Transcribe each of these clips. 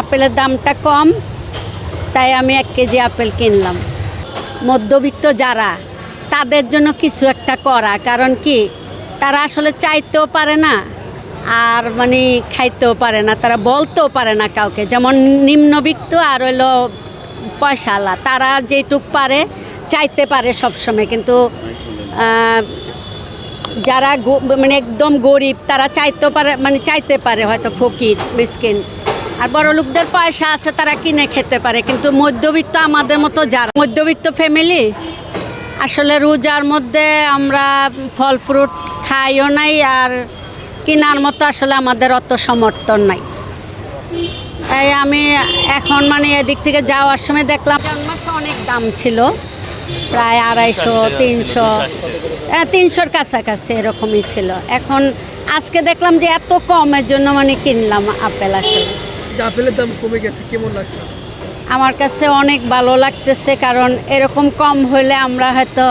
আপেলের দামটা কম, তাই আমি এক কেজি আপেল কিনলাম। মধ্যবিত্ত যারা, তাদের জন্য কিছু একটা করা, কারণ কি, তারা আসলে চাইতেও পারে না, আর মানে খাইতেও পারে না, তারা বলতেও পারে না কাউকে। যেমন নিম্নবিত্ত আর হইল পয়সাওয়ালা, তারা যেটুক পারে, চাইতে পারে সবসময়। কিন্তু যারা মানে একদম গরিব, তারা চাইতে পারে মানে চাইতে পারে হয়তো ফকির, মিসকিন। আর বড় লোকদের পয়সা আছে, তারা কিনে খেতে পারে। কিন্তু মধ্যবিত্ত আমাদের মতো যারা মধ্যবিত্ত ফ্যামিলি আসলে রোজার মধ্যে আমরা ফল ফ্রুট খাইও নাই আর কেনার মতো আসলে আমাদের অত সমর্থন নাই। তাই আমি এখন মানে এদিক থেকে যাওয়ার সময় দেখলাম অনেক দাম ছিল, প্রায় আড়াইশো, তিনশো তিনশোর কাছাকাছি এরকমই ছিল। এখন আজকে দেখলাম যে এত কমের জন্য মানে কিনলাম আপেল আসলে। দাম কমে গেছে, কেমন লাগছে? আমার কাছে অনেক ভালো লাগতেছে, কারণ এরকম কম হলে আমরা হয়তো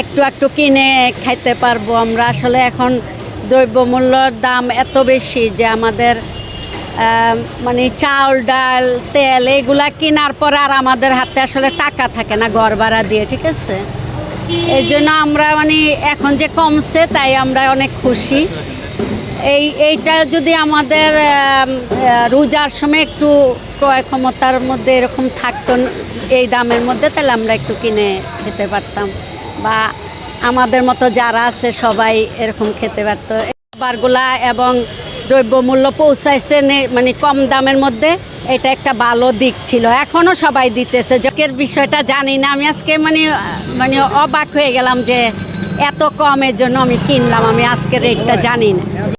একটু একটু কিনে খাইতে পারব। আমরা আসলে এখন দ্রব্যমূল্যর দাম এত বেশি যে আমাদের মানে চাউল, ডাল, তেল এগুলা কেনার পর আর আমাদের হাতে আসলে টাকা থাকে না ঘর ভাড়া দিয়ে, ঠিক আছে? এই জন্য আমরা মানে এখন যে কমছে তাই আমরা অনেক খুশি। এই, এইটা যদি আমাদের রোজার সময় একটু ক্রয় ক্ষমতার মধ্যে এরকম থাকতো এই দামের মধ্যে, তাহলে আমরা একটু কিনে খেতে পারতাম। বা আমাদের মতো যারা আছে সবাই এরকম খেতে পারতো। খাবারগুলা এবং দ্রব্যমূল্য পৌঁছাইছে মানে কম দামের মধ্যে, এটা একটা ভালো দিক ছিল। এখনও সবাই দিতেছে। আজকের বিষয়টা জানি না। আমি আজকে মানে মানে অবাক হয়ে গেলাম যে এত কমের জন্য আমি কিনলাম। আমি আজকের রেটটা জানি না।